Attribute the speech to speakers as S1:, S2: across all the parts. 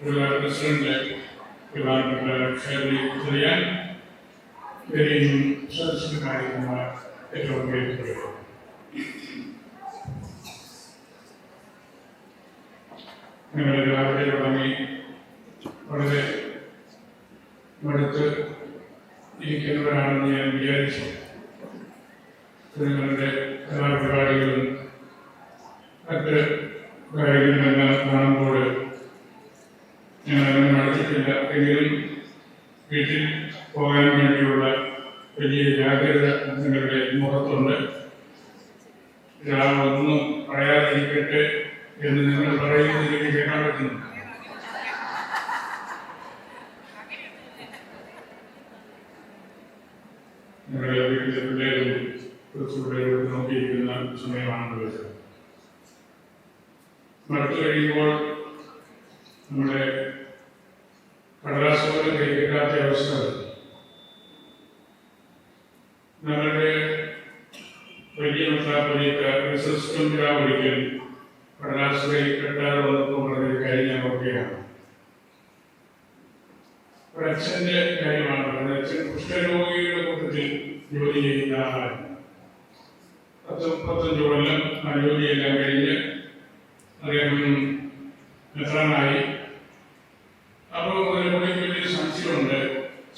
S1: ഒരുപാട് പ്രസിഡന്റ് ബഹുമാനപ്പെട്ട ഷേർലി ചെറിയാൻ ഇവരെയും സദസ്യമായിരുന്ന ഏറ്റവും പ്രിയപ്പെട്ടവർ ഞങ്ങൾ രാവിലെ തുടങ്ങി വളരെ മടുത്ത് ഇരിക്കുന്നവരാണെന്ന് ഞാൻ വിചാരിച്ചു നിങ്ങളുടെ കലാപരിപാടികളും മറ്റ് കാര്യങ്ങളെല്ലാം കാണുമ്പോൾ ഞാൻ അങ്ങനെ മടുത്തിട്ടില്ല എങ്കിലും വീട്ടിൽ പോകാൻ വേണ്ടിയുള്ള വലിയ ജാഗ്രത നിങ്ങളുടെ മുഖത്തുണ്ട് ഒന്നും പറയാതിരിക്കട്ടെ എന്ന് നിങ്ങൾ പറയുന്നത് എനിക്ക് കേൾക്കാൻ പറ്റുന്നു നിങ്ങളുടെ വീട്ടിലെ പിള്ളേരും കുറച്ചുകൂടെ വെച്ചത് മടുത്തു കഴിയുമ്പോൾ നമ്മുടെ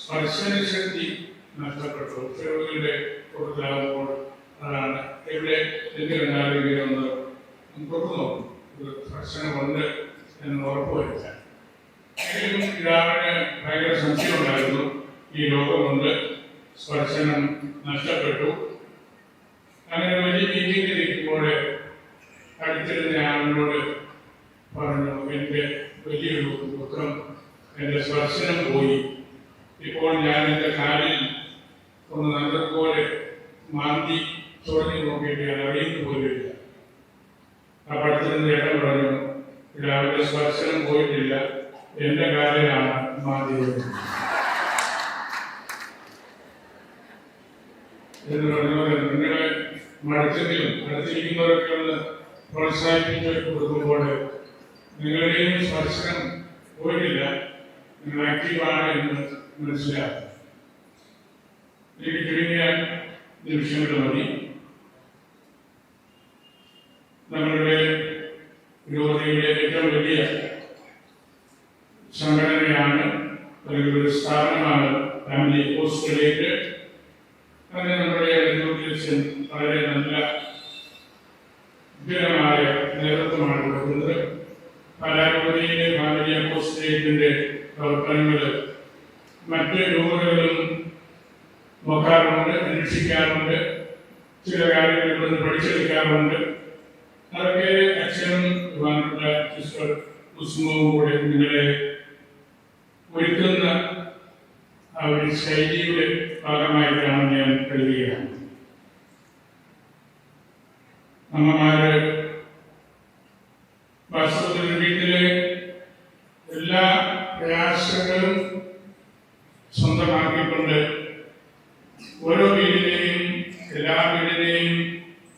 S1: സ്പർശന ശക്തി നഷ്ടപ്പെട്ടു. രോഗികളുടെ കൂടുതലാകുമ്പോൾ അതാണ് എവിടെ എന്ത് കണ്ടാലും ഒന്ന് തുറന്നു നോക്കും. ഒരു സ്പർശനമുണ്ട് എന്ന് ഉറപ്പുവരുത്താൻ എങ്കിലും പിതാവിന് ഭയങ്കര സംശയമുണ്ടായിരുന്നു. ഈ രോഗമുണ്ട് സ്പർശനം നഷ്ടപ്പെട്ടു. അങ്ങനെ വലിയ മീറ്റിംഗിൽ ഇരിക്കുമ്പോൾ അടുത്തിരുന്ന ആളിനോട് പറഞ്ഞു എന്റെ വലിയൊരു പുത്രം എന്റെ സ്പർശനം പോയി. ഇപ്പോൾ ഞാൻ എന്റെ കാലിൽ ഒന്ന് നല്ലതുപോലെ മാന്തി ചോദ്യം നോക്കിയിട്ട് ഞാൻ അറിയുന്നു പോലുമില്ല ആ പഠിച്ചിരുന്ന ചേട്ടൻ പറഞ്ഞു രാവിലെ സ്പർശനം പോയിട്ടില്ല എന്റെ കാലിലാണ് മാന്തി എന്ന് പറഞ്ഞതുപോലെ നിങ്ങളെ മടിച്ചെങ്കിലും അടുത്തിരിക്കുന്നവരൊക്കെ ഒന്ന് പ്രോത്സാഹിപ്പിച്ച് കൊടുക്കുമ്പോൾ നിങ്ങളുടെയും സ്പർശനം പോയിട്ടില്ല നിങ്ങൾ ആക്റ്റീവാണ് എന്ന് മനസ്സിലാക്കും എനിക്ക് ചുരുങ്ങിയ നിമിഷങ്ങൾ മതി. നമ്മളുടെ പുരോഗതിയുടെ ഏറ്റവും വലിയ സംഘടനയാണ് അല്ലെങ്കിൽ ഒരു സ്ഥാപനമാണ് ഫാമിലി ഹോസ്റ്റലേറ്റ് അങ്ങനെ നമ്മുടെ അനുഭവത്തിൽ വളരെ നല്ല ഉഗ്രമായ നേതൃത്വമാണ് കൊടുക്കുന്നത്. കലാരൂപതയിലെ ഫാമിലി ഹോസ്റ്റലേറ്റിന്റെ പ്രവർത്തനങ്ങൾ മറ്റ് രൂപതകളും നോക്കാറുണ്ട് നിരീക്ഷിക്കാറുണ്ട് ചില കാര്യങ്ങൾ നിന്ന് പഠിച്ചെടുക്കാറുണ്ട്. അതൊക്കെ അച്ഛനും ബഹുമാനപ്പെട്ട സിസ്റ്റർ കുസുമവും കൂടെ നിങ്ങളെ ഒരുക്കുന്ന ആ ഒരു ശൈലിയുടെ ഭാഗമായിട്ടാണ് ഞാൻ കരുതുകയാണ്. അമ്മമാര് വാസ്തവത്തിൽ വീട്ടിലെ എല്ലാ പ്രയാസങ്ങളും സ്വന്തമാക്കിക്കൊണ്ട് ഓരോ വീടിനെയും എല്ലാ വീടിനെയും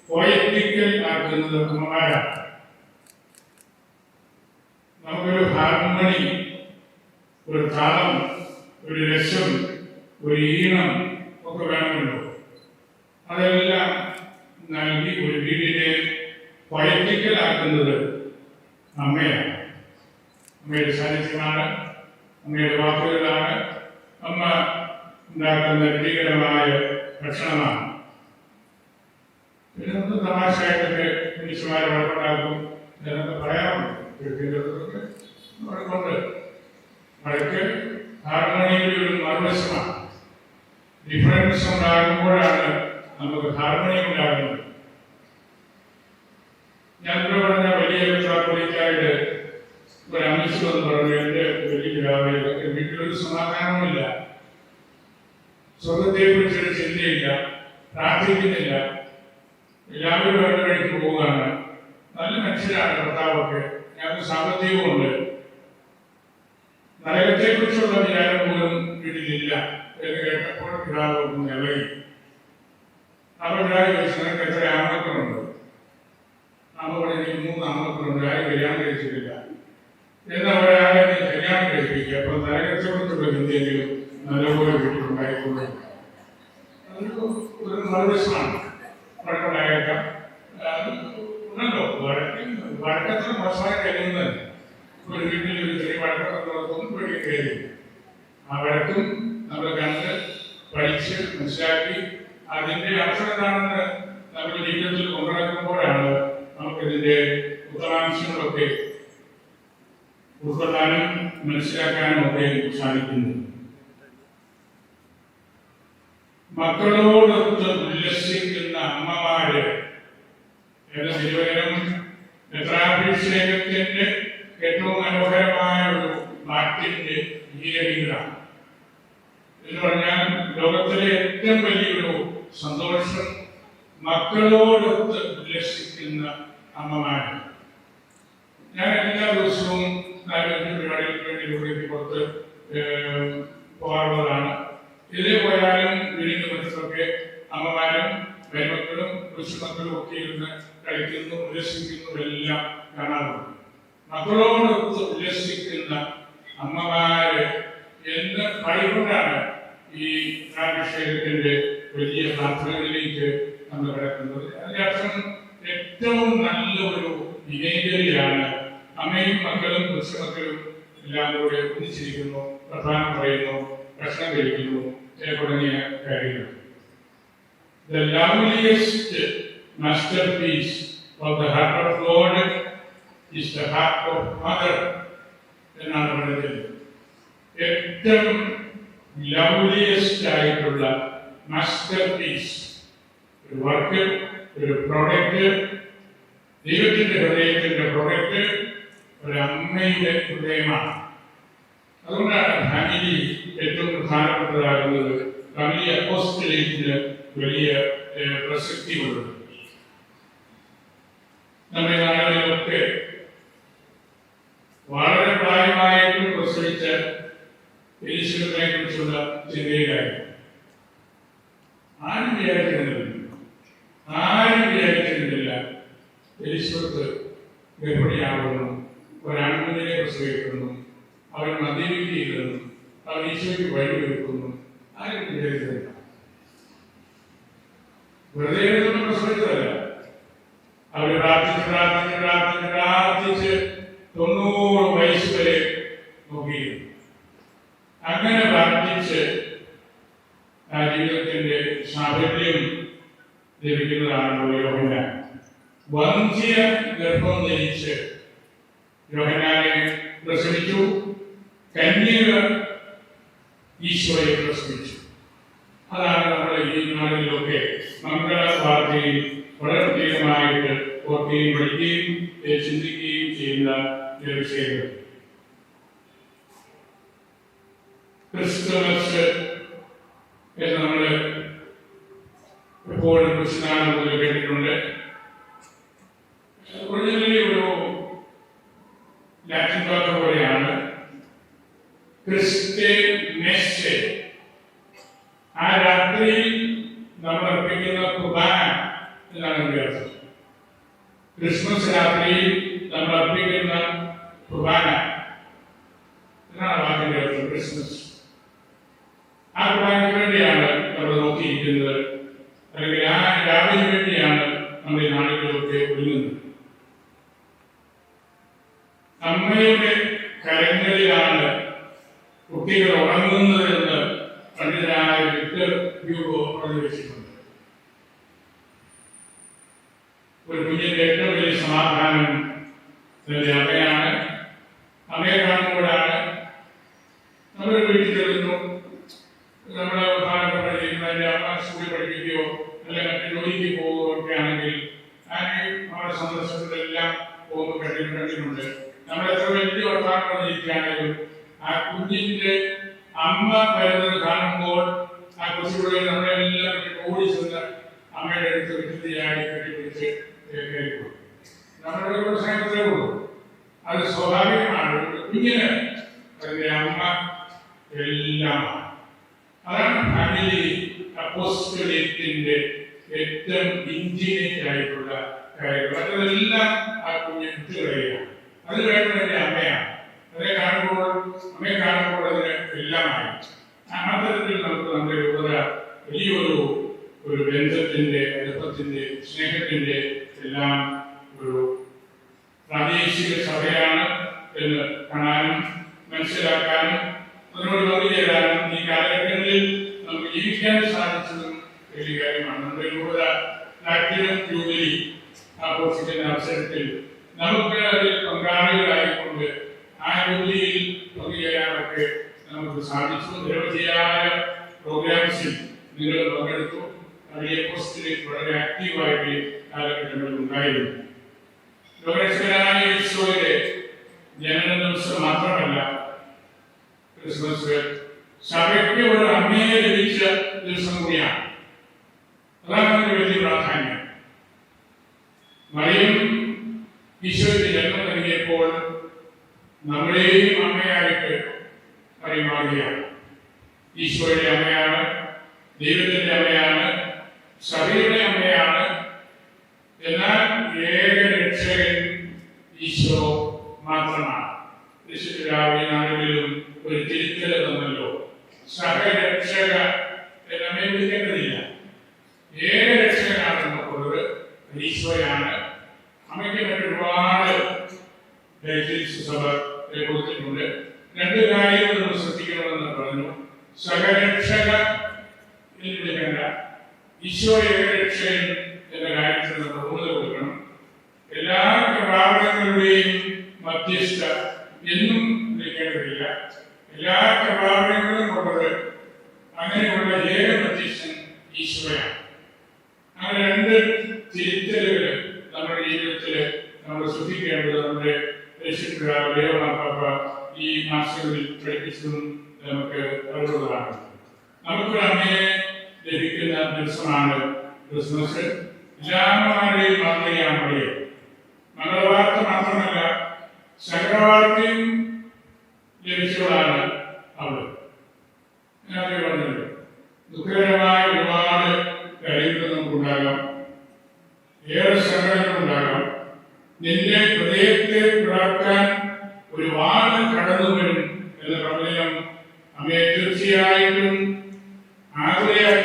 S1: പോയറ്റിക്കൽ ആക്കുന്നത് നമ്മളാരാണ്? നമുക്കൊരു ഹാർമണി ഒരു താളം ഒരു രസം ഒരു ഈണം ഒക്കെ വേണമല്ലോ. അതെല്ലാം നൽകി ഒരു വീടിനെ പോയറ്റിക്കലാക്കുന്നത് അമ്മയാണ് അമ്മയുടെ സാന്നിധ്യമാണ് അമ്മയുടെ വാക്കുകളാണ് അമ്മ ഉണ്ടാക്കുന്ന രുചികരമായ ഭക്ഷണമാണ്. നമുക്ക് തമാശയായിട്ടൊക്കെ മനുഷ്യന്മാരെ വഴക്കുണ്ടാക്കും. എന്നൊക്കെ പറയാറുണ്ട്. വീട്ടിലൊക്കെ വഴക്കുണ്ട്. വഴക്ക് ഒരു മറുവശമാണ് ഡിഫറൻസ് ഉണ്ടാകുമ്പോഴാണ് നമുക്ക് ഹാർമണി ഉണ്ടാകുന്നത്. ഞാൻ പറഞ്ഞ വലിയ മെത്രാപ്പൊലീത്തായിട്ട് അംശം എന്ന് പറഞ്ഞു എന്റെ വലിയ പിതാവിലൊക്കെ വീട്ടിലൊരു സമാധാനവുമില്ല. സ്വർഗത്തെ കുറിച്ചൊരു ചിന്തയില്ല. പ്രാർത്ഥിക്കുന്നില്ല. എല്ലാവരും വഴിക്ക് പോവുകയാണ്. നല്ല മനുഷ്യരാണ് ഭർത്താവൊക്കെ. ഞങ്ങൾക്ക് സാമ്പത്തികമുണ്ട്. നരകത്തെക്കുറിച്ചുള്ള വിചാരം പോലും വീട്ടിലില്ല എന്ന് കേട്ടപ്പോൾ പിതാവ് ഒന്ന് ഇളകി അപ്പോൾ പിതാവ് നിനക്ക് എത്ര ആമക്കളുണ്ട് അമ്മ പറഞ്ഞു "എനിക്ക് മൂന്ന് ആമക്കളുണ്ട് ആരും കല്യാണം കഴിച്ചിട്ടില്ല എന്നാ ഒരാളെ നീ കല്യാണം കഴിപ്പിക്കുക. അപ്പൊ നരകത്തെക്കുറിച്ചുള്ള ചിന്തയെങ്കിലും നല്ലപോലെ വീട്ടിലുണ്ടായിക്കൊണ്ട് ഒരു നിർദ്ദേശമാണ്. വഴക്കുണ്ടായേക്കാം ഉണ്ടല്ലോ. വഴക്ക് വഴക്കത്തിന് മോശമായ കഴിയുന്നത്. ഒരു വീട്ടിൽ ഒരു ചെറിയ വഴക്കൊന്നും കയറി. ആ വഴക്കും നമ്മൾ കണ്ട് പഠിച്ച് മനസ്സിലാക്കി. അതിന്റെ അവസരം എന്താണെന്ന് ഉൾക്കൊള്ളാനും മനസ്സിലാക്കാനും ഒക്കെ സാധിക്കുന്നു. മക്കളോടൊത്ത് ഉല്ലസിക്കുന്ന അമ്മമാര് എന്ന തിരുവനം നെത്രാഭിഷേകത്തിന്റെ ഏറ്റവും മനോഹരമായ ഒരു നാട്ടിന്റെ ഈരടികളാണ് എന്ന് പറഞ്ഞാൽ ലോകത്തിലെ ഏറ്റവും വലിയൊരു സന്തോഷം മക്കളോടൊത്ത് ഉല്ലസിക്കുന്ന അമ്മമാര്. ഞാൻ എല്ലാ ദിവസവും നാലഞ്ച് പരിപാടികൾക്ക് വേണ്ടി ഇവിടെ പുറത്ത് പോകാറുള്ളതാണ്. എതിരെ പോയാലും വീടിന്റെ മുറ്റത്തൊക്കെ അമ്മമാരും മരുമക്കളും പുരുഷമക്കളും ഒക്കെ ഇരുന്ന് കളിക്കുന്നു ഉല്ലസിക്കുന്നു എല്ലാം കാണാറുണ്ട്. മക്കളോടൊത്ത് ഉല്ലസിക്കുന്ന അമ്മമാര് എന്ന് പറയുകൊണ്ടാണ് ഈ അഭിഷേകത്തിന്റെ വലിയ പ്രാർത്ഥനകളിലേക്ക് നമ്മൾ കിടക്കുന്നത്. അതിന്റെ അർത്ഥം ഏറ്റവും നല്ല ഒരു വിനേകതയാണ് അമ്മയും മക്കളും കൊച്ചുമക്കളും എല്ലാം കൂടെ ഒന്നിച്ചിരിക്കുന്നു പ്രധാനം പറയുന്നു ഭക്ഷണം കഴിക്കുന്നു തുടങ്ങിയ കാര്യങ്ങൾ. ഏറ്റവും ആയിട്ടുള്ള ഒരു വർക്ക് ഒരു ദൈവത്തിന്റെ ഹൃദയത്തിന്റെ പ്രോഡക്റ്റ് ഒരു ഹൃദയമാണ് അതുകൊണ്ടാണ് ഫാമിലി ഏറ്റവും പ്രധാനപ്പെട്ടതാകുന്നത് ഫാമിലി അപ്പോസ്റ്റലേറ്റിന് വലിയ പ്രസക്തിയുള്ളത്. നമ്മുടെ നാടുകളിലൊക്കെ വളരെ പ്രായമായിട്ട് പ്രസവിച്ച എലിസബത്തിനെ കുറിച്ചുള്ള ചിന്തയിലായി. ആരും വിചാരിക്കുന്നില്ല. ആരും വിചാരിക്കുന്നില്ല ഒരാൺകുഞ്ഞിനെ പ്രസവിക്കുന്നു അവൻ മദ്യപിക്കുന്നു അവൻ ഈശോയ്ക്ക് വഴിവെക്കുന്നു ആരും വിചാരിക്കുന്നില്ല വെറുതെ പ്രസവിച്ചതല്ല. അവർ പ്രാർത്ഥിച്ച് പ്രാർത്ഥിച്ച് പ്രാർത്ഥിച്ച് പ്രാർത്ഥിച്ച് തൊണ്ണൂറ് വയസ്സ് വരെ നോക്കിയിരുന്നു. അങ്ങനെ പ്രാർത്ഥിച്ച് ആ ജീവിതത്തിന്റെ സാഫല്യം ലഭിക്കുന്നതാണ് വന്ധ്യ ഗർഭം ധരിച്ച് യോഹനാനെ പ്രസവിച്ചു കന്യക ഈശോയെ പ്രസവിച്ചു. അതാണ് നമ്മൾ ഈ നാളിലൊക്കെ മംഗളവാർത്തയിൽ വളരെ പ്രത്യേകമായിട്ട് ഓർക്കുകയും പഠിക്കുകയും ചിന്തിക്കുകയും ചെയ്യുന്ന വിഷയങ്ങൾ. ക്രിസ്മസ് ആ വേണ്ടിയാണ് നമ്മൾ നോക്കിയിരിക്കുന്നത് അല്ലെങ്കിൽ ആ രാവിന് വേണ്ടിയാണ് നമ്മൾ ഈ നാടുകളിലൊക്കെ ഒരുങ്ങുന്നത് അമ്മയുടെ കരങ്ങളിലാണ് കുട്ടികൾ ഉറങ്ങുന്നത് എന്ന് പണ്ഡിതനായ വിക്ടർ ഹ്യൂഗോ പറഞ്ഞു വെച്ചിട്ടുണ്ട് ഒരു കുഞ്ഞിന്റെ ഏറ്റവും വലിയ സമാധാനം തന്റെ അമ്മയാണ് അമ്മയെ കാണുമ്പോഴാണ് നമ്മൾ വീട്ടിൽ ചെല്ലുന്നു നമ്മുടെ പ്രധാനപ്പെട്ട പഠിക്കുന്നതിന്റെ അമ്മ സ്കൂളിൽ പഠിപ്പിക്കുകയോ അല്ലെങ്കിൽ മറ്റു ജോലിക്ക് പോവുകയോ ഒക്കെ ആണെങ്കിൽ ഞാൻ നമ്മുടെ സന്ദർശനത്തിലെല്ലാം പോകുമ്പോൾ കണ്ടിട്ട് കണ്ടിട്ടുണ്ട് നമ്മൾ എത്ര വലിയ പറഞ്ഞിരിക്കുകയാണെങ്കിലും ആ കുഞ്ഞിന്റെ അമ്മ വരുന്നത് കാണുമ്പോൾ ആ കൊച്ചുകൂടെ നമ്മളെല്ലാം ഓടി ചെന്ന് അമ്മയുടെ അടുത്ത് വിട്ടുതിയാടി കെട്ടിപ്പിടിച്ച് കേൾക്കും നമ്മുടെ ഒരു സ്നേഹത്തിലേ ഉള്ളൂ. അത് സ്വാഭാവികമാണ്. കുഞ്ഞിന് അതിന്റെ അമ്മ എല്ലാമാണ്. അതാണ് ഫാമിലി അപ്പോസ്റ്റലേറ്റിന്റെ ഏറ്റവും ഇഞ്ചിനേറ്റ് ആയിട്ടുള്ള മറ്റതെല്ലാം ആ കുഞ്ഞ് വിട്ടുകളയുകയാണ് അത് വേണ്ടത് എന്റെ അമ്മയാണ്. അതിനെ കാണുമ്പോൾ അമ്മയെ കാണുമ്പോൾ അതിന് എല്ലാമായി. ആ തരത്തിൽ നമുക്ക് നമ്മുടെ യുവത വലിയൊരു ഒരു ബന്ധത്തിന്റെ അടുപ്പത്തിന്റെ സ്നേഹത്തിന്റെ എല്ലാം ഒരു പ്രാദേശിക സഭയാണ് എന്ന് കാണാനും മനസ്സിലാക്കാനും അതിനോട് പങ്കുചേരാനും ഈ കാലഘട്ടങ്ങളിൽ നമുക്ക് ജീവിക്കാൻ സാധിച്ചതും വലിയ കാര്യമാണ് നമ്മുടെ യുവത ലാറ്റിനം ജൂബിലി ആഘോഷിക്കുന്ന അവസരത്തിൽ നമുക്ക് അതിൽ പങ്കാളികളായിക്കൊണ്ട് ആ ജൂബിലിയിൽ പങ്കുചേരാനൊക്കെ നമുക്ക് സാധിച്ചു. നിരവധിയായ പ്രോഗ്രാംസിൽ നിങ്ങൾ പങ്കെടുത്തു. അതിലെ പോസ്റ്റിൽ വളരെ ആക്റ്റീവായിട്ട് കാലഘട്ടങ്ങളിൽ ഉണ്ടായിരുന്നു. ലോകേശ്വരായ ഈശോയുടെ ജനന ദിവസം മാത്രമല്ല ക്രിസ്മസ് സഭയ്ക്ക് ഒരു അമ്മയെ ലഭിച്ച ദിവസം കൂടിയാണ്. അതാണ് അതിന്റെ വലിയ പ്രാധാന്യം. മറിയം ഈശോയ്ക്ക് ജന്മം നൽകിയപ്പോൾ നമ്മളെയും അമ്മയായിട്ട് പരിമാറുകയാണ്. ഈശ്വരന്റെ അമ്മയാണ് ദൈവത്തിന്റെ അമ്മയാണ് സഭയുടെ അമ്മയാണ്. എന്നാൽ ഏക രക്ഷകൻ ഈശോ മാത്രമാണ്. രാവിലെ നാടുകളിലും ഒരു തിരുത്തൽ തന്നല്ലോ. സഹരക്ഷക എന്നമ്മയെ വിളിക്കേണ്ടതില്ല ഏക രക്ഷകനാണ് നമുക്കുള്ളത് അത് ഈശോയാണ് അമ്മയ്ക്ക് മറ്റൊരുപാട് ഡയറ്റീസ് സഭ കൊടുത്തിട്ടുണ്ട് രണ്ട് കാര്യങ്ങൾ നമ്മൾ ശ്രദ്ധിക്കണമെന്ന് പറഞ്ഞു സഹരക്ഷക എന്ന് വിളിക്കേണ്ട ഈശോ ഏകരക്ഷകൻ എന്ന കാര്യത്തിൽ നമ്മൾ ഊന്നൽ കൊടുക്കണം എല്ലാ കൃപാവരങ്ങളുടെയും മധ്യസ്ഥ എന്നും വിളിക്കേണ്ടതില്ല എല്ലാ കൃപാവരങ്ങളും ഉള്ളത് അങ്ങനെയുള്ള ഏക മധ്യസ്ഥൻ ഈശോയാണ് അങ്ങനെ രണ്ട് തിരുത്തലുകൾ നമ്മുടെ ജീവിതത്തിൽ നമ്മൾ ശ്രദ്ധിക്കേണ്ടത് നമ്മുടെ ദേവമാപ്പ ഈ മാസങ്ങളിൽ പഠിപ്പിച്ചതും നമുക്ക് അറിവുള്ളതാണ് നമുക്ക് അമ്മയെ ലഭിക്കുന്ന ദിവസമാണ് ക്രിസ്മസ്. എല്ലാവരുടെയും മാതൃകയാമറിയെ മംഗളവാർത്ത മാത്രമല്ല ശങ്കരവാർത്തയും ലഭിച്ചവളാണ് അവൾ. ദുഃഖകരമായ ഒരുപാട് കാര്യങ്ങൾ നമുക്കുണ്ടാകാം. ഏറെ സങ്കടങ്ങളുണ്ടാകാം നിന്റെ ഹൃദയത്തെ പിളർക്കാൻ ഒരുപാട് കടന്നു വരും എന്ന് പ്രമേയം അമ്മയെ തീർച്ചയായിട്ടും ആഗ്രഹയാക്കിയിട്ടുണ്ട്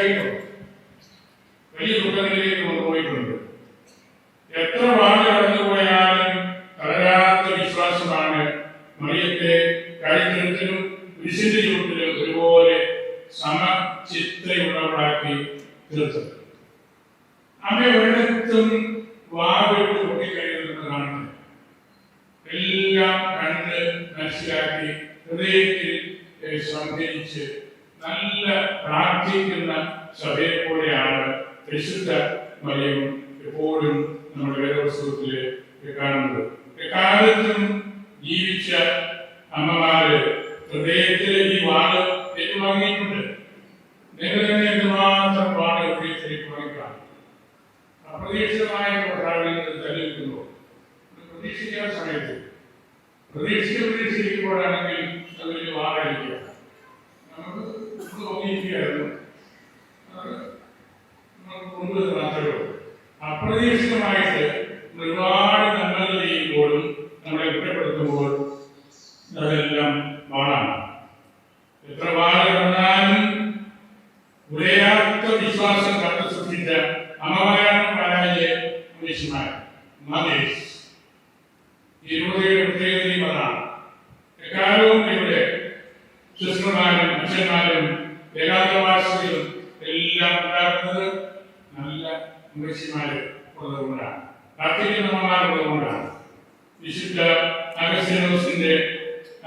S1: വാൾ ഹൃദയത്തിൽ ഏറ്റുവാങ്ങിക്കാണ് അപ്രതീക്ഷിതമായ പ്രധാനങ്ങൾ തല്ലിക്കുന്നു പ്രതീക്ഷിക്കുന്ന സമയത്ത് പ്രതീക്ഷിച്ച് പ്രതീക്ഷിക്കുമ്പോഴാണെങ്കിൽ അത് വലിയ വാറായിരിക്കുക നമുക്ക് തോന്നിയിരിക്കുകയായിരുന്നു. നമുക്ക് മുമ്പ് മാത്രമേ അപ്രതീക്ഷിതമായിട്ട് ഒരുപാട് എക്കാലവും ഇവിടെ സിസ്റ്റർമാരും അച്ഛന്മാരും ഏകാന്തവാസികളും എല്ലാം ഉണ്ടാക്കുന്നത് നല്ല മനുഷ്യന്മാര് ഉള്ളതുകൊണ്ടാണ്. പ്രാർത്ഥിക്കുന്ന അമ്മമാരുള്ളതുകൊണ്ടാണ് വിശുദ്ധ അഗസ്റ്റിനോസിന്റെ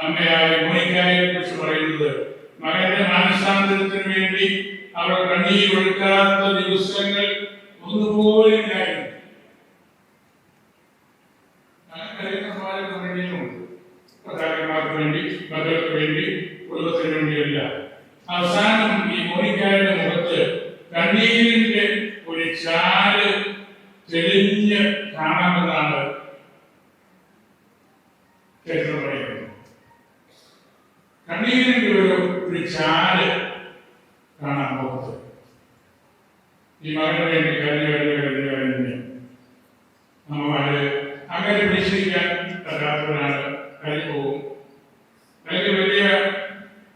S1: അമ്മയായ മോണിക്കായെ കുറിച്ച് പറയുന്നത് മകന്റെ മാനസാന്തരത്തിന് വേണ്ടി അവർ കണ്ണീർ ഒഴുക്കാത്ത ദിവസങ്ങൾ ഒന്നുപോലും ഇല്ലായിരുന്നു അങ്ങനെ കഴിയുന്ന സമാജം നമ്മുടെ ഇടയിലുമുണ്ട്. ഭർത്താക്കന്മാർക്ക് വേണ്ടി മക്കൾക്ക് വേണ്ടി കുടുംബത്തിന് വേണ്ടിയല്ല അവസാനം ഈ മോണിക്കായുടെ മുഖത്ത് കണ്ണീരിന്റെ ഒരു ചാൽ തെളിഞ്ഞ് കാണാമെന്നാണ് കണ്ണീരിന്റെ ഒരു ചാൽ കാണാൻ പോകുന്നത്. ഈ മകന് വേണ്ടി കരഞ്ഞു കരഞ്ഞു കരഞ്ഞു കരഞ്ഞു നമ്മമാര് അങ്ങനെ പിടിച്ചിരിക്കാൻ പറ്റാത്തവരാണ് കരഞ്ഞു പോകും അല്ലെങ്കിൽ വലിയ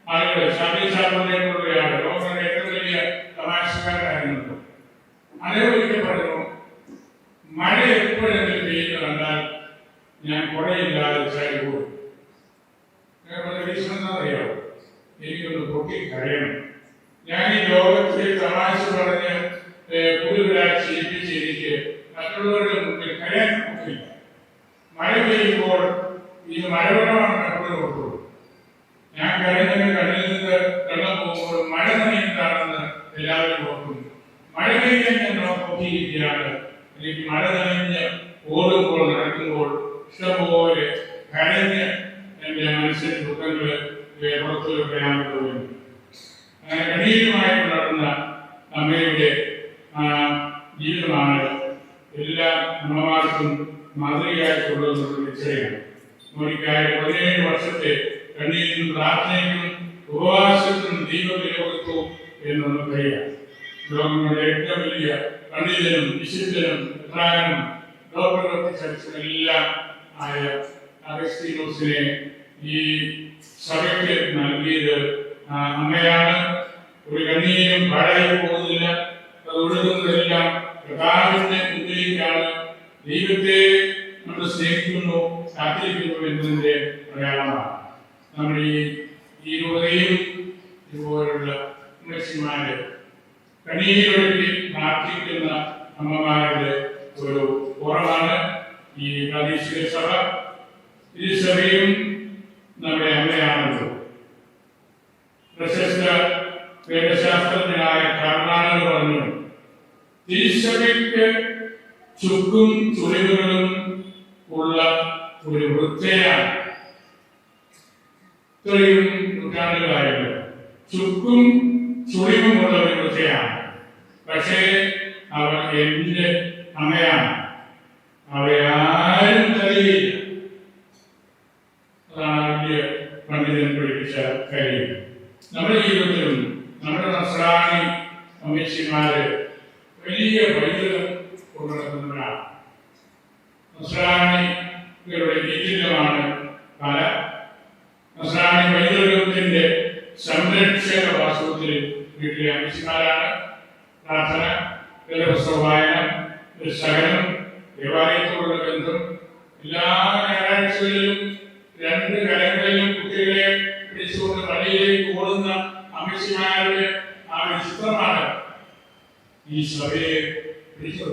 S1: ആളുകൾ ഷാബി സാറിനെപ്പോലെയാണ് ലോകത്തിലെ ഏറ്റവും വലിയ തമാശക്കാരായിരുന്നു അതേപോലെ പറഞ്ഞു മഴ എപ്പോഴെങ്കിലും പെയ്യുന്ന കണ്ടാൽ ഞാൻ കുടയില്ലാതെ ചാടി പോകും അറിയാം കരയണം ഞാൻ ഈ ലോകത്തിൽ തമാശ പറഞ്ഞ് പുതുവിടാൻ ചിരിപ്പിച്ച് എനിക്ക് മറ്റുള്ളവരുടെ മുമ്പിൽ കരയാൻ ഒക്കില്ല. മഴ പെയ്യുമ്പോൾ ഇത് മഴവെള്ളമാണ് എപ്പോഴും കൊടുക്കുള്ളൂ ഞാൻ കരയുന്ന കണ്ണിൽ നിന്ന് വെള്ളം പോകുമ്പോൾ മഴ നനയുന്നതാണെന്ന് എല്ലാവരും ഓർക്കുന്നു. മഴ പെയ്യാൻ ഞാൻ നോക്കിയിരിക്കുകയാണ് എനിക്ക് മഴ നനഞ്ഞ് ഓടുമ്പോൾ നടക്കുമ്പോൾ ഇഷ്ടംപോലെ കരഞ്ഞ് എന്റെ മനസ്സിൽ ദുഃഖങ്ങൾ പുറത്തു വെക്കാൻ പോകുന്നു. കഠിനമായി പുലർത്തുന്ന അമ്മയുടെ ജീവിതമാണ് എല്ലാ അമ്മമാർക്കും മാതൃകയായിട്ടുള്ളതെന്നുള്ള നിശ്ചയമാണ്. മോനിക്കായ പതിനേഴ് വർഷത്തെ കണ്ണീരിനും പ്രാർത്ഥനയ്ക്കും ഉപവാസത്തിനും ദീപവിലോകത്വവും എന്ന് നമുക്കറിയാം ലോകങ്ങളുടെ ഏറ്റവും വലിയ പണ്ഡിതനും വിശുദ്ധനും പ്രധാനം ലോകപ്രവർത്തി ചർച്ചകളെല്ലാം ആയ അഗസ്റ്റീനോസിനെ ഈ സഭയ്ക്ക് നൽകിയത് അമ്മയാണ്. ഒരു കണ്ണീരും പാഴായി പോകുന്നില്ല. അത് ഒഴുകുന്നതെല്ലാം കർത്താവിന്റെ മുന്നിലേക്കാണ് ദൈവത്തെ നമ്മൾ സ്നേഹിക്കുന്നു കാത്തിരിക്കുന്നു എന്നതിന്റെ അടയാളമാണ് നമ്മൾ ഈ ഈ രൂപതയും ഇതുപോലുള്ള ഉമ്മച്ചിമാര് കണ്ണീരൊഴുക്കി പ്രാർത്ഥിക്കുന്ന അമ്മമാരുടെ ഒരു ഓർമ്മമാണ് ഈ പ്രാദേശിക സഭ ഈ സഭയും നമ്മുടെ അമ്മയാണല്ലോ പ്രശസ്ത വേദശാസ്ത്രജ്ഞനായ കർണാടക പറഞ്ഞു തിരുസഭയ്ക്ക് ചുക്കും ചുളിവുകളും ഉള്ള ഒരു വൃത്തയാണ് ഇത്രയും നൂറ്റാണ്ടുകളായല്ലോ ചുക്കും ചുളിവുമുള്ള ഒരു വൃത്തയാണ് പക്ഷേ അവർ എന്റെ അമ്മയാണ് അവരെ ആരും തരികയില്ല അതാണ് വലിയ പണ്ഡിതൻ പഠിപ്പിച്ച കാര്യം നമ്മുടെ ജീവിതത്തിലും നമ്മുടെ നസ്രാണി അമ്മച്ചിമാര് വലിയ പൈതൃകം കൊണ്ടുനടക്കുന്നവരാണ്. നസ്രാണികളുടെ ജീവിതമാണ് പല. നസ്രാണി പൈതൃകത്തിന്റെ സംരക്ഷക വാസ്തവത്തിൽ വീട്ടിലെ അമ്മച്ചിമാരാണ്. പ്രാർത്ഥന വേദപുസ്തക വായന ഒരു സഹനം ദേവാലയത്തോടുള്ള ബന്ധം. എല്ലാ ഞായറാഴ്ചകളിലും രണ്ട് പള്ളിയിലേക്ക് ഓടുന്ന അമ്മച്ചിമാരുടെ ആ ഒരു ഈ സഭയെ പിടിച്ചു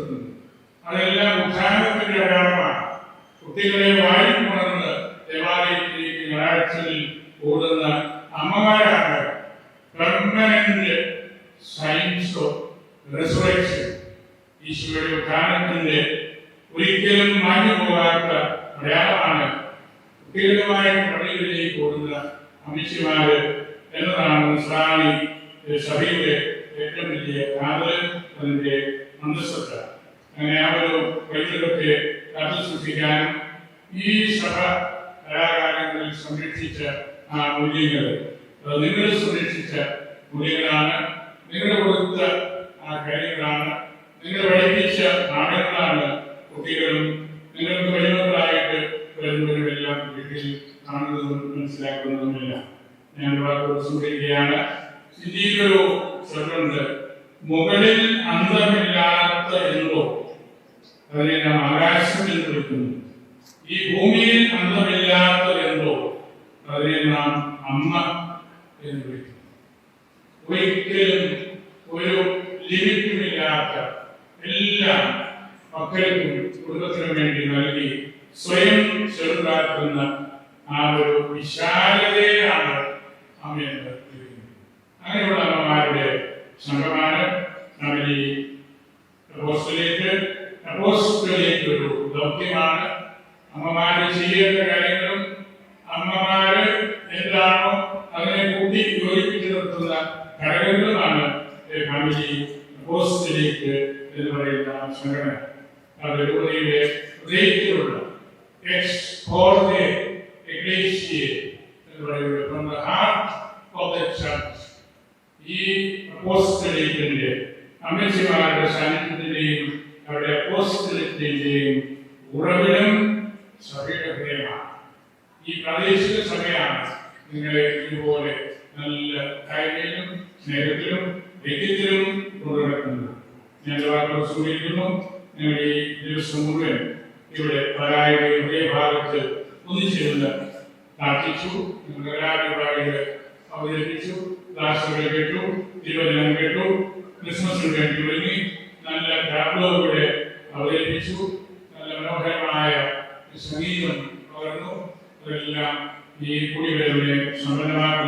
S1: അതെല്ലാം ഉദ്ധാരണത്തിന്റെ അടയാളമാണ്. കുട്ടികളെ അമ്മച്ചിമാര് എന്നതാണ് നിസ്രാണി സഭയുടെ ഏറ്റവും വലിയ കാതൽ അതിന്റെ അന്തസ്സത്ത. അങ്ങനെ ആ ഒരു പൈതൃകത്തെ കാത്തു സൂക്ഷിക്കാനും ഈ സഭ കലാകാലങ്ങളിൽ സംരക്ഷിച്ച ആ മൂല്യങ്ങൾ നിങ്ങൾ സംരക്ഷിച്ച മൂല്യങ്ങളാണ് നിങ്ങൾ കൊടുത്ത ആ കാര്യങ്ങളാണ് നിങ്ങൾ പഠിപ്പിച്ച നാടകങ്ങളാണ് കുട്ടികളും നിങ്ങൾക്ക് വലിയവരായിട്ട് വരുന്നവരുമെല്ലാം വീട്ടിൽ കാണുന്നതും മനസ്സിലാക്കുന്നതുമില്ല ഞാൻ വാക്കുകൾ സംഭരിക്കുകയാണ് ഇന്ത്യയിലൊരു ചൊല്ലുണ്ട് മുകളിൽ അന്തമില്ലാത്ത എന്തോ അതിനെ നാം ആകാശം എന്ന് വിളിക്കുന്നു ഈ ഭൂമിയിൽ അന്തമില്ലാത്ത എന്തോ അതിനെ നാം അമ്മ എന്ന് വിളിക്കുന്നു ഒരിക്കലും ഒരു ലിമിറ്റുമില്ലാത്ത എല്ലാം മക്കൾക്കും കുടുംബത്തിനും വേണ്ടി നൽകി സ്വയം ചെറുതാക്കുന്ന ആ ഒരു വിശാലതയാണ് അമ്മയെന്ന് അങ്ങനെയുള്ള അമ്മമാരുടെ സംഘമാണ് നമ്മൾ ഈ അപ്പോസ്റ്റലേറ്റ് അപ്പോസ്റ്റലേറ്റ് ഒരു ദൗത്യമാണ്. അമ്മമാര് ചെയ്യേണ്ട കാര്യങ്ങളും അമ്മമാര് എന്താണോ അതിനെ കൂട്ടി യോജിപ്പിച്ചു നിർത്തുന്ന ഘടകങ്ങളുമാണ് ഫാമിലി പോസ്റ്റലേക്ക് എന്ന് പറയുന്ന സംഘടന. അത് രൂപതയുടെ ഹൃദയത്തിലുള്ള എക്സ് ഫോർത്തെ പറയുന്നത് from the heart of the church ഈ അപ്പോസ്റ്റലേറ്റിന്റെ അമ്മച്ചിമാരുടെ സാന്നിധ്യത്തിന്റെയും അവരുടെ അപ്പോസ്റ്റലേറ്റിന്റെയും ഉറവിടം സഭയുടെ ഹൃദയമാണ്. ഈ പ്രാദേശിക സഭയാണ് നിങ്ങളെ ഇതുപോലെ നല്ല കാര്യത്തിലും സ്നേഹത്തിലും വ്യക്തിത്വത്തിലും കൊണ്ടുനടക്കുന്നത്. ഞാൻ വാക്കുകൾ സൂചിപ്പിക്കുന്നു. നിങ്ങൾ ഈ ദിവസം മുഴുവൻ ഇവിടെ പരായുടെ ഹൃദയഭാഗത്ത് ഒന്നിച്ചിരുന്ന് പ്രാർത്ഥിച്ചു നിങ്ങൾ കലാപരിപാടികൾ അവതരിപ്പിച്ചു ക്ലാസ്സുകൾ കേട്ടു തിരുവചനം കേട്ടു ക്രിസ്മസ് വേണ്ടി തുടങ്ങി നല്ല ടാബ്ലോയുടെ അവതരിപ്പിച്ചു. നല്ല മനോഹരമായ സംഗീതം പകർന്നു. അതെല്ലാം ഈ കുടിവരവിനെ സമ്പന്നമാക്കുന്നു